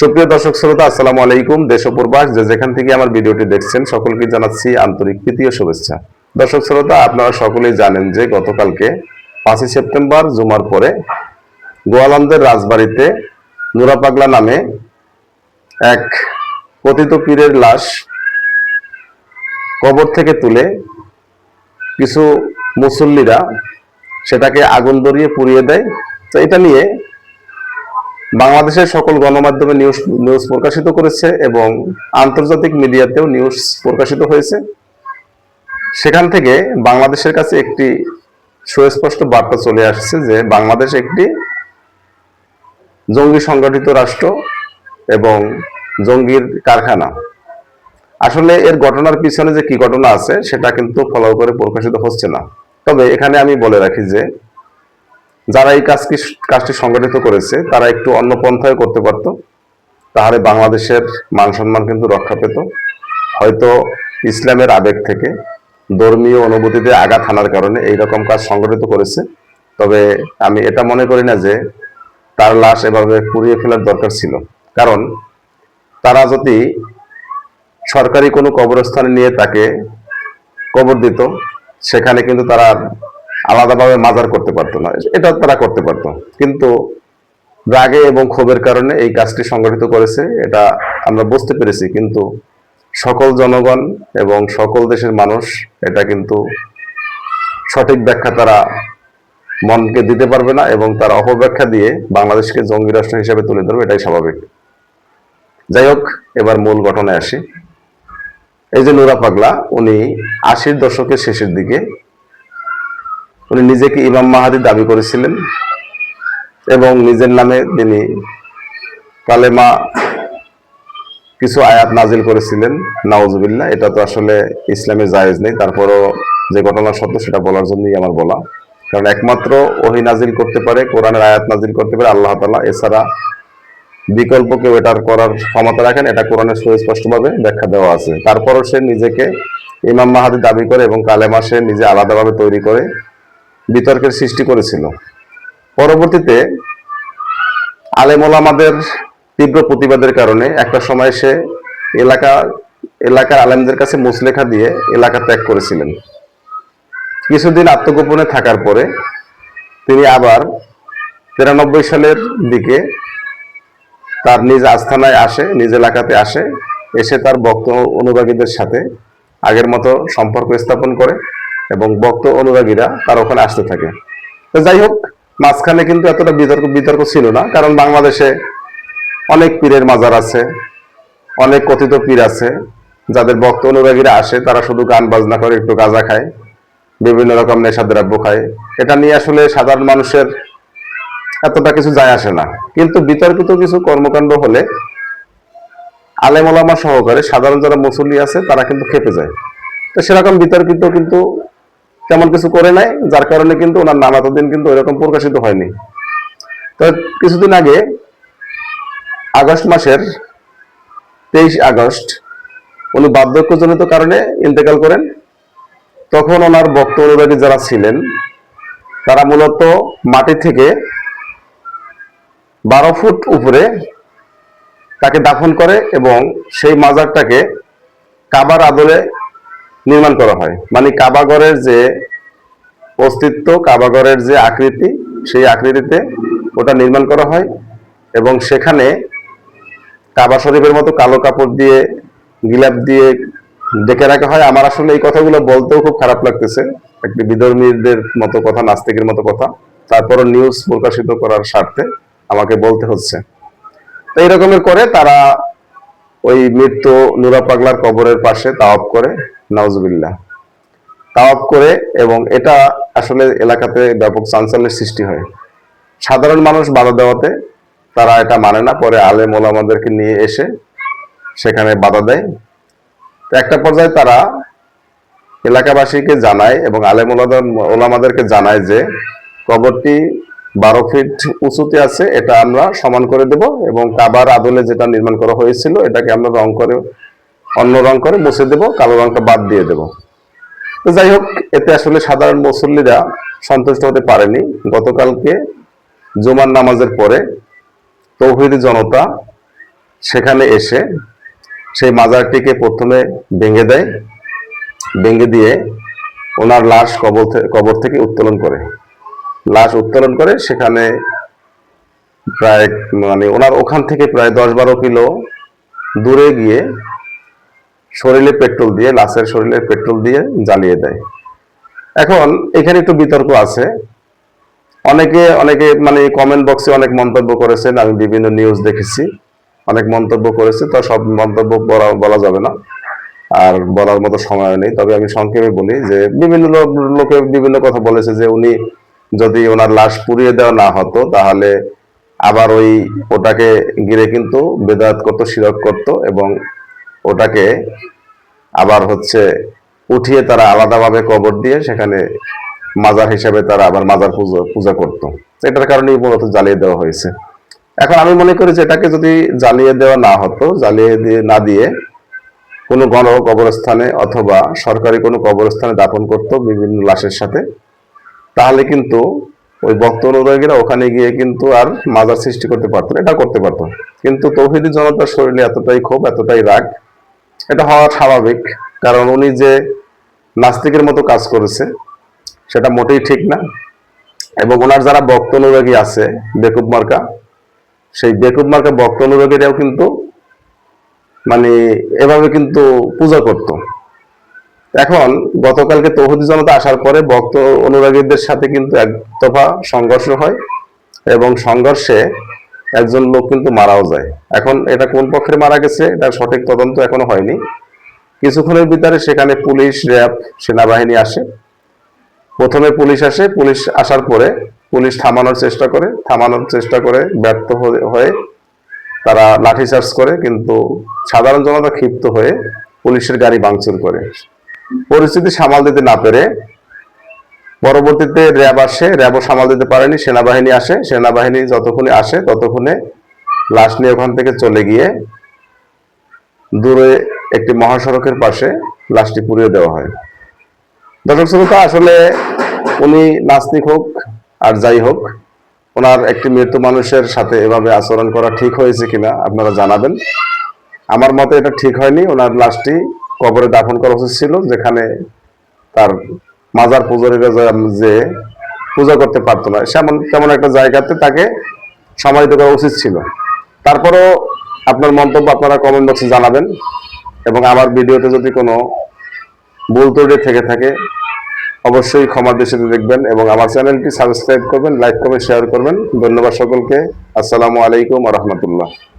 সুপ্রিয় দর্শক শ্রোতা, আসসালামু আলাইকুম। দেশ ও প্রবাস, যে যেখান থেকে আমার ভিডিওটি দেখছেন, সকলকে জানাচ্ছি আন্তরিক ও শুভেচ্ছা। দর্শক শ্রোতা, আপনারা সকলেই জানেন যে গতকালকে পাঁচই সেপ্টেম্বর, জুমার পরে গোয়ালন্দের রাজবাড়িতে নুরা পাগলা নামে এক পতিত পীরের লাশ কবর থেকে তুলে কিছু মুসল্লিরা সেটাকে আগুন ধরিয়ে পুড়িয়ে দেয়। তো এটা নিয়ে বাংলাদেশের সকল গণমাধ্যমে নিউজ নিউজ প্রকাশিত করেছে এবং আন্তর্জাতিক মিডিয়াতেও নিউজ প্রকাশিত হয়েছে। সেখান থেকে বাংলাদেশের কাছে একটি সুস্পষ্ট বার্তা চলে আসছে যে, বাংলাদেশ একটি জঙ্গি সংগঠিত রাষ্ট্র এবং জঙ্গির কারখানা। আসলে এর ঘটনার পিছনে যে কি ঘটনা আছে, সেটা কিন্তু ফলো করে প্রকাশিত হচ্ছে না। তবে এখানে আমি বলে রাখি যে যারা এই কাজটি কাজটি সংগঠিত করেছে, তারা একটু অন্য পন্থায় করতে পারতো, তাহলে বাংলাদেশের মান সম্মান কিন্তু রক্ষা পেত। হয়তো ইসলামের আবেগ থেকে ধর্মীয় অনুভূতিতে আঘাত হানার কারণে এই রকম কাজ সংগঠিত করেছে। তবে আমি এটা মনে করি না যে তার লাশ এভাবে পুড়িয়ে ফেলার দরকার ছিল। কারণ তারা যদি সরকারি কোনো কবরস্থানে নিয়ে তাকে কবর দিত, সেখানে কিন্তু তারা আলাদাভাবে মাজার করতে পারতো না। এটা তারা করতে পারতো। কিন্তু রাগে এবং ক্ষোভের কারণে এই কাজটি সংগঠিত করেছে, এটা আমরা বুঝতে পেরেছি। কিন্তু সকল জনগণ এবং সকল দেশের মানুষ এটা কিন্তু সঠিক ব্যাখ্যা তারা মনকে দিতে পারবে না এবং তারা অপব্যাখ্যা দিয়ে বাংলাদেশকে জঙ্গি রাষ্ট্র হিসেবে তুলে ধরবে, এটাই স্বাভাবিক। যাই হোক, এবার মূল ঘটনায় আসি। এই যে নুরা পাগলা, উনি আশির দশকের শেষের দিকে উনি নিজেকে ইমাম মাহাদি দাবি করেছিলেন এবং নিজের নামে তিনি কালেমা কিছু আয়াত নাজিল করেছিলেন। নাউজুবিল্লাহ, এটা তো আসলে ইসলামে জায়েজ নেই। তারপরও যে ঘটনা সত্য সেটা বলার জন্যই আমার বলা। কারণ একমাত্র ওহি নাজিল করতে পারে, কোরআনের আয়াত নাজিল করতে পারে আল্লাহ তালা এছাড়া বিকল্প কেউ এটার করার ক্ষমতা রাখেন, এটা কোরআনের সুস্পষ্টভাবে ব্যাখ্যা দেওয়া আছে। তারপরও সে নিজেকে ইমাম মাহাদি দাবি করে এবং কালেমা সে নিজে আলাদাভাবে তৈরি করে। বিতর্কের সৃষ্টি করেছিল। পরবর্তীতে আলেমোলামাদের তীব্র প্রতিবাদের কারণে একটা সময় সে এলাকা, এলাকার আলেমদের কাছে মুসলেখা দিয়ে এলাকা ত্যাগ করেছিলেন। কিছুদিন আত্মগোপনে থাকার পরে তিনি আবার তিরানব্বই সালের দিকে তার নিজ আস্থানায় আসে, নিজ এলাকাতে আসে, এসে তার বক্ত অনুরাগীদের সাথে আগের মতো সম্পর্ক স্থাপন করে। এবং বক্ত অনুরাগীরা তার ওখানে আসতে থাকে। তো যাই হোক, মাঝখানে কিন্তু এতটা বিতর্ক বিতর্ক ছিল না, কারণ বাংলাদেশে অনেক পীরের মাজার আছে, অনেক কথিত পীর আছে, যাদের বক্ত অনুরাগীরা আসে, তারা শুধু গান বাজনা করে একটু গাঁজা খায়, বিভিন্ন রকম নেশাদ্রব্য খায়। এটা নিয়ে আসলে সাধারণ মানুষের এতটা কিছু যায় আসে না। কিন্তু বিতর্কিত কিছু কর্মকাণ্ড হলে আলেমলামা সহকারে সাধারণ যারা মুসল্লি আছে, তারা কিন্তু খেপে যায়। তো সেরকম বিতর্কিত কিন্তু তেমন কিছু করে নাই, যার কারণে কিন্তু ওনার নাম এতদিন কিন্তু ওইরকম প্রকাশিত হয়নি। তো কিছুদিন আগে, আগস্ট মাসের তেইশ আগস্ট, উনি বার্ধক্যজনিত কারণে ইন্তেকাল করেন। তখন ওনার বক্ত অনুরাগী যারা ছিলেন, তারা মূলত মাটি থেকে বারো ফুট উপরে তাকে দাফন করে এবং সেই মাজারটাকে কাবার আদলে নির্মাণ করা হয়। মানে কাবাগরের যে অস্তিত্ব, কাবাগরের যে আকৃতি, সেই আকৃতিতে ওটা নির্মাণ করা হয় এবং সেখানে কাবা শরীফের মতো কালো কাপড় দিয়ে, গিলাপ দিয়ে ডেকে রাখা হয়। আমার আসলে এই কথাগুলো বলতেও খুব খারাপ লাগতেছে। একটি বিধর্মীদের মতো কথা, নাস্তিকের মতো কথা। তারপরও নিউজ প্রকাশিত করার স্বার্থে আমাকে বলতে হচ্ছে। তো এই রকমের করে তারা ওই মৃত্যু নুরা পাগলার কবরের পাশে তাওয়াব করে। নওয়াজবিল্লাহ তাওয়াব করে এবং এটা আসলে এলাকাতে ব্যাপক চাঞ্চল্যের সৃষ্টি হয়। সাধারণ মানুষ বাধা দেওয়াতে তারা এটা মানে না, পরে আলেম ওলামাদেরকে নিয়ে এসে সেখানে বাধা দেয়। তো একটা পর্যায়ে তারা এলাকাবাসীকে জানায় এবং আলেম ওলামাদেরকে জানায় যে কবরটি বারো ফিট উঁচুতে আছে, এটা আমরা সমান করে দেব এবং কাবার আদলে যেটা নির্মাণ করা হয়েছিল, এটাকে আমরা রং করে অন্য রং করে মুছে দেব, কালো রংটা বাদ দিয়ে দেব। তো যাই হোক, এতে আসলে সাধারণ মুসল্লিরা সন্তুষ্ট হতে পারেনি। গতকালকে জুমার নামাজের পরে তৌহিদি জনতা সেখানে এসে সেই মাজারটিকে প্রথমে ভেঙে দেয়, ভেঙে দিয়ে ওনার লাশ কবর কবর থেকে উত্তোলন করে। লাশ উত্তোলন করে সেখানে প্রায় মানে ওনার ওখান থেকে প্রায় দশ বারো কিলো দূরে গিয়ে শরীরে পেট্রোল দিয়ে, লাশের শরীরে পেট্রোল দিয়ে জ্বালিয়ে দেয়। এখন এখানে একটু বিতর্ক আছে। অনেকে অনেকে মানে কমেন্ট বক্সে অনেক মন্তব্য করেছেন, আমি বিভিন্ন নিউজ দেখেছি। অনেক মন্তব্য করেছে, তো সব মন্তব্য বলা যাবে না। আর বলার মতো সময় নেই। তবে আমি সংক্ষেপে বলি যে, বিভিন্ন লোক বিভিন্ন কথা বলেছে যে, উনি যদি ওনার লাশ পুড়িয়ে দেওয়া না হতো, তাহলে আবার ওই ওটাকে ঘিরে কিন্তু বেদাত করতো, শিরক করতো এবং ওটাকে আবার হচ্ছে উঠিয়ে তারা আলাদাভাবে কবর দিয়ে সেখানে মাজার হিসাবে তারা আবার মাজার পুজো পূজা করতো। এটার কারণেই মূলত জ্বালিয়ে দেওয়া হয়েছে। এখন আমি মনে করি যে এটাকে যদি জ্বালিয়ে দেওয়া না হতো জ্বালিয়ে দিয়ে না দিয়ে কোনো গণ কবরস্থানে অথবা সরকারি কোনো কবরস্থানে দাপন করত বিভিন্ন লাশের সাথে তাহলে কিন্তু ওই ভক্ত অনুরাগীরা ওখানে গিয়ে কিন্তু আর মাজার সৃষ্টি করতে পারতো না, এটা করতে পারতো কিন্তু তৌহিদি জনতার শরীরে এতটাই ক্ষোভ এতটাই রাগ এটা হওয়া স্বাভাবিক, কারণ উনি যে নাস্তিকের মতো কাজ করেছে, সেটা মোটেই ঠিক না। এবং ওনার যারা ভক্ত অনুরাগী আছে, বেকুব মার্কা, সেই বেকুব মার্কা ভক্ত অনুরাগীরাও কিন্তু মানে এভাবে কিন্তু পূজা করত। এখন গতকালকে তৌহিদি জনতা আসার পরে ভক্ত অনুরাগীদের সাথে কিন্তু এক দফা সংঘর্ষ হয় এবং সংঘর্ষে একজন লোক কিন্তু মারাও যায়। এখন এটা কোন পক্ষের মারা গেছে এটা সঠিক তদন্ত এখনও হয়নি। কিছুক্ষণের ভিতরে সেখানে পুলিশ, র্যাব, সেনাবাহিনী আসে। প্রথমে পুলিশ আসে, পুলিশ আসার পরে পুলিশ থামানোর চেষ্টা করে, থামানোর চেষ্টা করে ব্যর্থ হয়ে- তারা লাঠিচার্জ করে, কিন্তু সাধারণ জনতা ক্ষিপ্ত হয়ে পুলিশের গাড়ি ভাঙচুর করে। পরিস্থিতি সামাল দিতে না পেরে পরবর্তীতে র্যাব আসে, র্যাবও সামাল দিতে পারেনি, সেনাবাহিনী আসে, সেনাবাহিনী যতক্ষণে আসে ততক্ষণে লাশ নিয়ে ওখান থেকে চলে গিয়ে দূরে একটি মহাসড়কের পাশে লাশটি পুড়িয়ে দেওয়া হয়। দর্শক শ্রোতা, আসলে উনি নাস্তিক হোক আর যাই হোক, ওনার একটি মৃত্যু মানুষের সাথে এভাবে আচরণ করা ঠিক হয়েছে কিনা আপনারা জানাবেন। আমার মতে এটা ঠিক হয়নি। ওনার লাশটি কবরে দাফন করা উচিত ছিল, যেখানে তার মাজার পূজারীরা যে- পূজা করতে পারতো না, সেমন, তেমন একটা জায়গাতে তাকে সমাহিত করা উচিত ছিল। তারপরও আপনার মন্তব্য আপনারা কমেন্ট বক্সে জানাবেন এবং আমার ভিডিওতে যদি কোনো ভুল ত্রুটি থেকে থাকে, অবশ্যই ক্ষমা দৃষ্টিতে দেখবেন এবং আমার চ্যানেলটি সাবস্ক্রাইব করবেন লাইক করবেন শেয়ার করবেন। ধন্যবাদ সকলকে। আসসালামু আলাইকুম রহমতুল্লাহ।